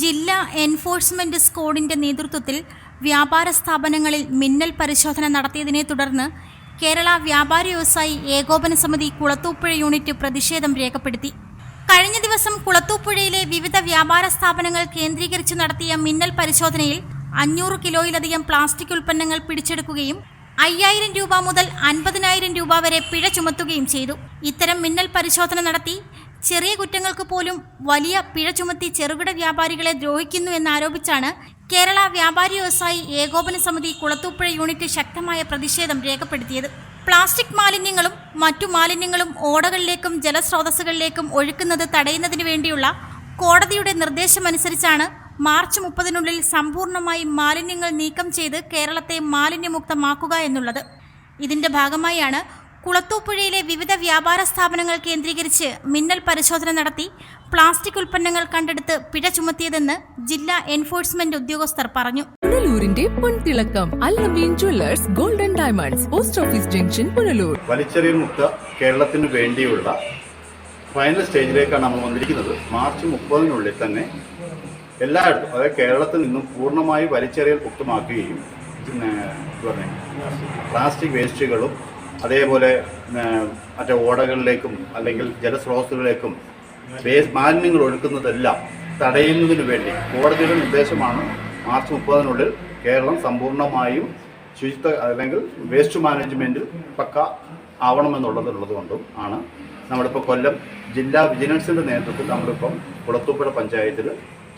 ജില്ലാ എൻഫോഴ്സ്മെന്റ് സ്ക്വാഡിന്റെ നേതൃത്വത്തിൽ വ്യാപാര സ്ഥാപനങ്ങളിൽ മിന്നൽ പരിശോധന നടത്തിയതിനെ തുടർന്ന് കേരള വ്യാപാരി വ്യവസായി ഏകോപന സമിതി കുളത്തൂപ്പുഴ യൂണിറ്റ് പ്രതിഷേധം രേഖപ്പെടുത്തി. കഴിഞ്ഞ ദിവസം കുളത്തൂപ്പുഴയിലെ വിവിധ വ്യാപാര സ്ഥാപനങ്ങൾ കേന്ദ്രീകരിച്ച് നടത്തിയ മിന്നൽ പരിശോധനയിൽ അഞ്ഞൂറ് കിലോയിലധികം പ്ലാസ്റ്റിക് ഉൽപ്പന്നങ്ങൾ പിടിച്ചെടുക്കുകയും അയ്യായിരം രൂപ മുതൽ അൻപതിനായിരം രൂപ വരെ പിഴ ചുമത്തുകയും ചെയ്തു. ഇത്തരം മിന്നൽ പരിശോധന നടത്തി ചെറിയ കുറ്റങ്ങൾക്ക് പോലും വലിയ പിഴ ചുമത്തി ചെറുകിട വ്യാപാരികളെ ദ്രോഹിക്കുന്നു എന്നാരോപിച്ചാണ് കേരള വ്യാപാരി വ്യവസായി ഏകോപന സമിതി കുളത്തൂപ്പുഴ യൂണിറ്റ് ശക്തമായ പ്രതിഷേധം രേഖപ്പെടുത്തിയത്. പ്ലാസ്റ്റിക് മാലിന്യങ്ങളും മറ്റു മാലിന്യങ്ങളും ഓടകളിലേക്കും ജലസ്രോതസ്സുകളിലേക്കും ഒഴുക്കുന്നത് തടയുന്നതിന് വേണ്ടിയുള്ള കോടതിയുടെ നിർദ്ദേശമനുസരിച്ചാണ് മാർച്ച് മുപ്പതിനുള്ളിൽ സമ്പൂർണമായി മാലിന്യങ്ങൾ നീക്കം ചെയ്ത് കേരളത്തെ മാലിന്യമുക്തമാക്കുക എന്നുള്ളത്. ഇതിന്റെ ഭാഗമായാണ് കുളത്തൂപ്പുഴയിലെ വിവിധ വ്യാപാര സ്ഥാപനങ്ങൾ കേന്ദ്രീകരിച്ച് മിന്നൽ പരിശോധന നടത്തി പ്ലാസ്റ്റിക് ഉൽപ്പന്നങ്ങൾ കണ്ടെടുത്ത് പിഴ ചുമത്തിയതെന്ന് ജില്ലാ എൻഫോഴ്സ്മെന്റ് ഉദ്യോഗസ്ഥർ പറഞ്ഞു. പുനലൂരിന്റെ പൊൻതിളക്കം Al Ameen jewellers golden diamonds post office junction Punalur. വലിച്ചെറിയൽ മുക്ത കേരളത്തിന് വേണ്ടിയുള്ള ഫൈനൽ സ്റ്റേജിലേക്കാണ് നമ്മൾ വന്നിരിക്കുന്നത്. മാർച്ച് മുപ്പതിനുള്ളിൽ തന്നെ എല്ലായിടത്തും അതായത് കേരളത്തിൽ നിന്നും പൂർണമായി വലിച്ചെറിയൽ മുക്തമാക്കുകയും പ്ലാസ്റ്റിക് വേസ്റ്റുകളും അതേപോലെ മറ്റേ ഓടകളിലേക്കും അല്ലെങ്കിൽ ജലസ്രോതസ്സുകളിലേക്കും വേസ്റ്റ് മാലിന്യങ്ങൾ ഒഴുക്കുന്നതെല്ലാം തടയുന്നതിന് വേണ്ടി കോടതിയുടെ നിർദ്ദേശമാണ് മാർച്ച് മുപ്പതിനുള്ളിൽ കേരളം സമ്പൂർണമായും ശുചിത്വ അല്ലെങ്കിൽ വേസ്റ്റ് മാനേജ്മെന്റ് പക്ക ആവണമെന്നുള്ളതുള്ളത് കൊണ്ടും ആണ്. നമ്മളിപ്പോൾ കൊല്ലം ജില്ലാ വിജിലൻസിന്റെ നേതൃത്വത്തിൽ നമ്മളിപ്പം കുളത്തൂപ്പുഴ പഞ്ചായത്തിൽ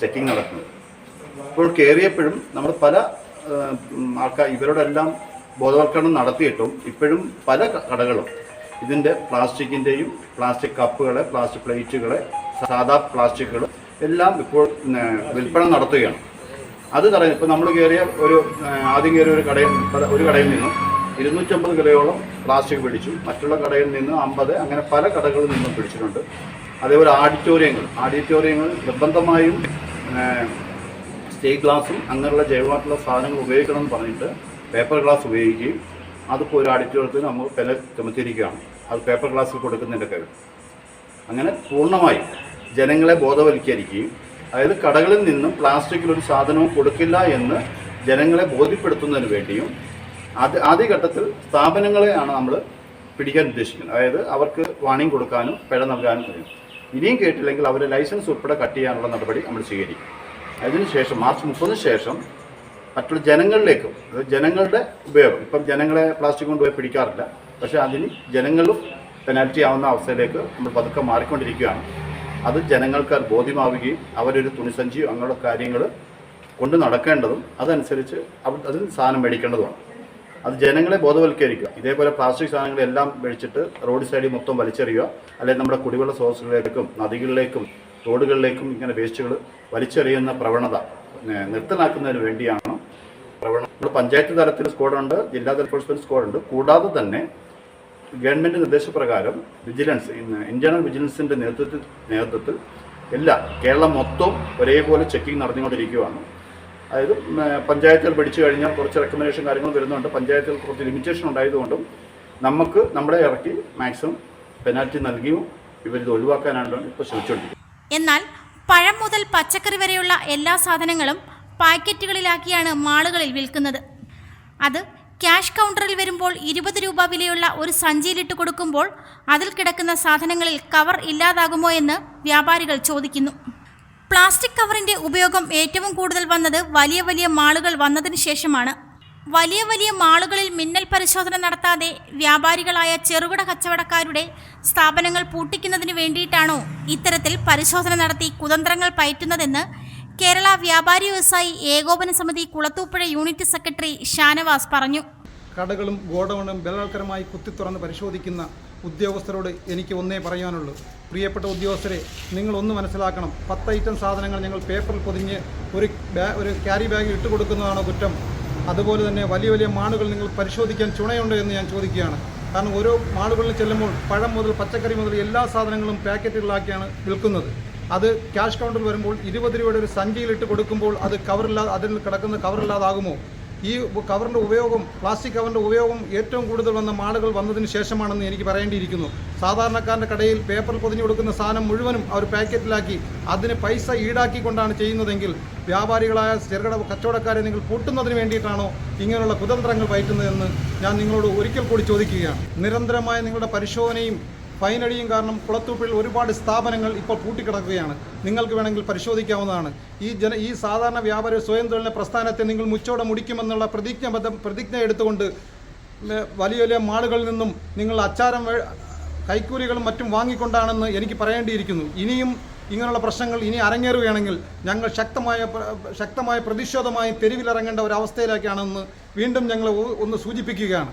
ചെക്കിംഗ് നടക്കുന്നത് ഇപ്പോൾ കയറിയപ്പോഴും നമ്മൾ പല ആൾക്കാർ ഇവരോടെല്ലാം ബോധവൽക്കരണം നടത്തിയിട്ടും ഇപ്പോഴും പല കടകളും ഇതിന്റെ പ്ലാസ്റ്റിക്കിന്റെയും പ്ലാസ്റ്റിക് കപ്പുകളെ പ്ലാസ്റ്റിക് പ്ലേറ്റുകളെ സാധാ പ്ലാസ്റ്റിക്കുകൾ എല്ലാം ഇപ്പോൾ വിൽപ്പന നടത്തുകയാണ്. അത് തടയും ഇപ്പോൾ നമ്മൾ കയറിയ ഒരു ആദ്യം കയറിയ ഒരു കടയിൽ ഒരു കടയിൽ നിന്നും ഇരുന്നൂറ്റമ്പത് കിലോയോളം പ്ലാസ്റ്റിക് പിടിച്ചു. മറ്റുള്ള കടയിൽ നിന്ന് അമ്പത് അങ്ങനെ പല കടകളിൽ നിന്നും പിടിച്ചിട്ടുണ്ട്. അതേപോലെ ആഡിറ്റോറിയങ്ങൾ. ആഡിറ്റോറിയങ്ങൾ നിർബന്ധമായും സ്റ്റേ ഗ്ലാസും അങ്ങനെയുള്ള ജൈവമായിട്ടുള്ള സാധനങ്ങൾ ഉപയോഗിക്കണം എന്ന് പറഞ്ഞിട്ട് പേപ്പർ ഗ്ലാസ് ഉപയോഗിക്കുകയും അതിപ്പോൾ ഒരു അടിച്ചുകൊടുത്ത് നമ്മൾ പെല ചുമത്തിയിരിക്കുകയാണ്. അത് പേപ്പർ ഗ്ലാസ്സിൽ കൊടുക്കുന്നതിന്റെ കാര്യം അങ്ങനെ പൂർണമായി ജനങ്ങളെ ബോധവൽക്കരിക്കുകയും അതായത് കടകളിൽ നിന്നും പ്ലാസ്റ്റിക്കിൽ ഒരു സാധനവും കൊടുക്കില്ല എന്ന് ജനങ്ങളെ ബോധ്യപ്പെടുത്തുന്നതിന് വേണ്ടിയും ആദ്യ ആദ്യഘട്ടത്തിൽ സ്ഥാപനങ്ങളെയാണ് നമ്മൾ പിടിക്കാൻ ഉദ്ദേശിക്കുന്നത്. അതായത് അവർക്ക് വാണിംഗ് കൊടുക്കാനും പിഴ നൽകാനും കഴിയും. ഇനിയും കേട്ടില്ലെങ്കിൽ അവരെ ലൈസൻസ് ഉൾപ്പെടെ കട്ട് ചെയ്യാനുള്ള നടപടി നമ്മൾ സ്വീകരിക്കും. അതിനുശേഷം മാർച്ച് മുപ്പതിന് ശേഷം മറ്റുള്ള ജനങ്ങളിലേക്കും ജനങ്ങളുടെ ഉപയോഗം. ഇപ്പം ജനങ്ങളെ പ്ലാസ്റ്റിക് കൊണ്ടുപോയി പിടിക്കാറില്ല. പക്ഷെ അതിന് ജനങ്ങളും പെനാൽറ്റി ആവുന്ന അവസ്ഥയിലേക്ക് നമ്മൾ പതുക്കെ മാറിക്കൊണ്ടിരിക്കുകയാണ്. അത് ജനങ്ങൾക്ക് അത് ബോധ്യമാവുകയും അവരൊരു തുണിസഞ്ചിയോ അങ്ങനെയുള്ള കാര്യങ്ങൾ കൊണ്ട് നടക്കേണ്ടതും അതനുസരിച്ച് അവർ അതിൽ സാധനം മേടിക്കേണ്ടതുമാണ്. അത് ജനങ്ങളെ ബോധവൽക്കരിക്കുക. ഇതേപോലെ പ്ലാസ്റ്റിക് സാധനങ്ങളെല്ലാം മേടിച്ചിട്ട് റോഡ് സൈഡിൽ മൊത്തം വലിച്ചെറിയുക അല്ലെങ്കിൽ നമ്മുടെ കുടിവെള്ള സ്രോതസ്സുകളിലേക്കും നദികളിലേക്കും തോടുകളിലേക്കും ഇങ്ങനെ വേസ്റ്റുകൾ വലിച്ചെറിയുന്ന പ്രവണത നിർത്തലാക്കുന്നതിന് വേണ്ടിയാണ് നമ്മുടെ പഞ്ചായത്ത് തലത്തിൽ സ്ക്വാഡുണ്ട് ജില്ലാ എൻഫോഴ്സ്മെന്റ് സ്ക്വാഡുണ്ട്. കൂടാതെ തന്നെ ഗവൺമെന്റ് നിർദ്ദേശപ്രകാരം വിജിലൻസ് ഇന്റേണൽ വിജിലൻസിന്റെ നേതൃത്വത്തിൽ നേതൃത്വത്തിൽ എല്ലാ കേരളം മൊത്തം ഒരേപോലെ ചെക്കിംഗ് നടന്നുകൊണ്ടിരിക്കുകയാണ്. അതായത് പഞ്ചായത്തിൽ പഠിച്ചു കഴിഞ്ഞാൽ കുറച്ച് റെക്കമെൻഡേഷൻ കാര്യങ്ങൾ വരുന്നുണ്ട്. പഞ്ചായത്തിൽ കുറച്ച് ലിമിറ്റേഷൻ ഉണ്ടായതുകൊണ്ടും നമുക്ക് നമ്മളെ ഇറക്കി മാക്സിമം പെനാൽറ്റി നൽകിയും ഇവരിത് ഒഴിവാക്കാനാണ് ഇപ്പോൾ ശ്രമിച്ചുകൊണ്ടിരിക്കുന്നത്. എന്നാൽ പഴം മുതൽ പച്ചക്കറി വരെയുള്ള എല്ലാ സാധനങ്ങളും പാക്കറ്റുകളിലാക്കിയാണ് മാളുകളിൽ വിൽക്കുന്നത്. അത് ക്യാഷ് കൗണ്ടറിൽ വരുമ്പോൾ ഇരുപത് രൂപ വിലയുള്ള ഒരു സഞ്ചിയിലിട്ട് കൊടുക്കുമ്പോൾ അതിൽ കിടക്കുന്ന സാധനങ്ങളിൽ കവർ ഇല്ലാതാകുമോ എന്ന് വ്യാപാരികൾ ചോദിക്കുന്നു. പ്ലാസ്റ്റിക് കവറിന്റെ ഉപയോഗം ഏറ്റവും കൂടുതൽ വന്നത് വലിയ വലിയ മാളുകൾ വന്നതിന് ശേഷമാണ്. വലിയ വലിയ മാളുകളിൽ മിന്നൽ പരിശോധന നടത്താതെ വ്യാപാരികളായ ചെറുകിട കച്ചവടക്കാരുടെ സ്ഥാപനങ്ങൾ പൂട്ടിക്കുന്നതിന് വേണ്ടിയിട്ടാണോ ഇത്തരത്തിൽ പരിശോധന നടത്തി കുതന്ത്രങ്ങൾ പയറ്റുന്നതെന്ന് കേരള വ്യാപാരി വ്യവസായി ഏകോപന സമിതി കുളത്തൂപ്പുഴ യൂണിറ്റ് സെക്രട്ടറി ഷാനവാസ് പറഞ്ഞു. കടകളും ഗോഡൌണും ബലാത്കരമായി കുത്തിത്തുറന്ന് പരിശോധിക്കുന്ന ഉദ്യോഗസ്ഥരോട് എനിക്ക് ഒന്നേ പറയാനുള്ളൂ. പ്രിയപ്പെട്ട ഉദ്യോഗസ്ഥരെ നിങ്ങൾ ഒന്ന് മനസ്സിലാക്കണം. പത്ത് ഐറ്റം സാധനങ്ങൾ ഞങ്ങൾ പേപ്പറിൽ പൊതിഞ്ഞ് ഒരു ഒരു ക്യാരി ബാഗിൽ ഇട്ട് കൊടുക്കുന്നതാണോ കുറ്റം? അതുപോലെ തന്നെ വലിയ വലിയ മാളുകൾ നിങ്ങൾ പരിശോധിക്കാൻ ചുണയുണ്ടോ എന്ന് ഞാൻ ചോദിക്കുകയാണ്. കാരണം ഓരോ മാളുകളിൽ ചെല്ലുമ്പോൾ പഴം മുതൽ പച്ചക്കറി മുതൽ എല്ലാ സാധനങ്ങളും പാക്കറ്റുകളിലാക്കിയാണ് വിൽക്കുന്നത്. അത് ക്യാഷ് കൗണ്ടറിൽ വരുമ്പോൾ ഇരുപത് രൂപയുടെ ഒരു സഞ്ചിയിലിട്ട് കൊടുക്കുമ്പോൾ അത് കവറില്ലാതെ അതിൽ കിടക്കുന്ന കവറില്ലാതാകുമോ ഈ കവറിന്റെ ഉപയോഗം പ്ലാസ്റ്റിക് കവറിന്റെ ഉപയോഗം ഏറ്റവും കൂടുതൽ വന്ന മാളുകൾ വന്നതിന് ശേഷമാണെന്ന് എനിക്ക് പറയേണ്ടിയിരിക്കുന്നു. സാധാരണക്കാരന്റെ കടയിൽ പേപ്പർ പൊതിഞ്ഞു കൊടുക്കുന്ന സാധനം മുഴുവനും അവർ പാക്കറ്റിലാക്കി അതിന് പൈസ ഈടാക്കിക്കൊണ്ടാണ് ചെയ്യുന്നതെങ്കിൽ വ്യാപാരികളായ ചെറുകിട കച്ചവടക്കാരെ നിങ്ങൾ പൂട്ടുന്നതിന് വേണ്ടിയിട്ടാണോ ഇങ്ങനെയുള്ള കുതന്ത്രങ്ങൾ പയറ്റുന്നതെന്ന് ഞാൻ നിങ്ങളോട് ഒരിക്കൽ കൂടി ചോദിക്കുകയാണ്. നിരന്തരമായ നിങ്ങളുടെ പരിശോധനയും ഫൈനടിയും കാരണം കുളത്തൂപ്പിൽ ഒരുപാട് സ്ഥാപനങ്ങൾ ഇപ്പോൾ പൂട്ടിക്കിടക്കുകയാണ്. നിങ്ങൾക്ക് വേണമെങ്കിൽ പരിശോധിക്കാവുന്നതാണ്. ഈ ജന ഈ സാധാരണ വ്യാപാര സ്വയം തൊഴിലിന പ്രസ്ഥാനത്തെ നിങ്ങൾ മുച്ചോടെ മുടിക്കുമെന്നുള്ള പ്രതിജ്ഞബദ്ധ പ്രതിജ്ഞ എടുത്തുകൊണ്ട് വലിയ വലിയ മാളുകളിൽ നിന്നും നിങ്ങൾ അച്ചാരം കൈക്കൂലികളും മറ്റും വാങ്ങിക്കൊണ്ടാണെന്ന് എനിക്ക് പറയേണ്ടിയിരിക്കുന്നു. ഇനിയും ഇങ്ങനെയുള്ള പ്രശ്നങ്ങൾ ഇനി അരങ്ങേറുകയാണെങ്കിൽ ഞങ്ങൾ ശക്തമായ ശക്തമായ പ്രതിഷേധമായി തെരുവിലിറങ്ങേണ്ട ഒരു അവസ്ഥയിലേക്കാണെന്ന് വീണ്ടും ഞങ്ങൾ ഒന്ന് സൂചിപ്പിക്കുകയാണ്.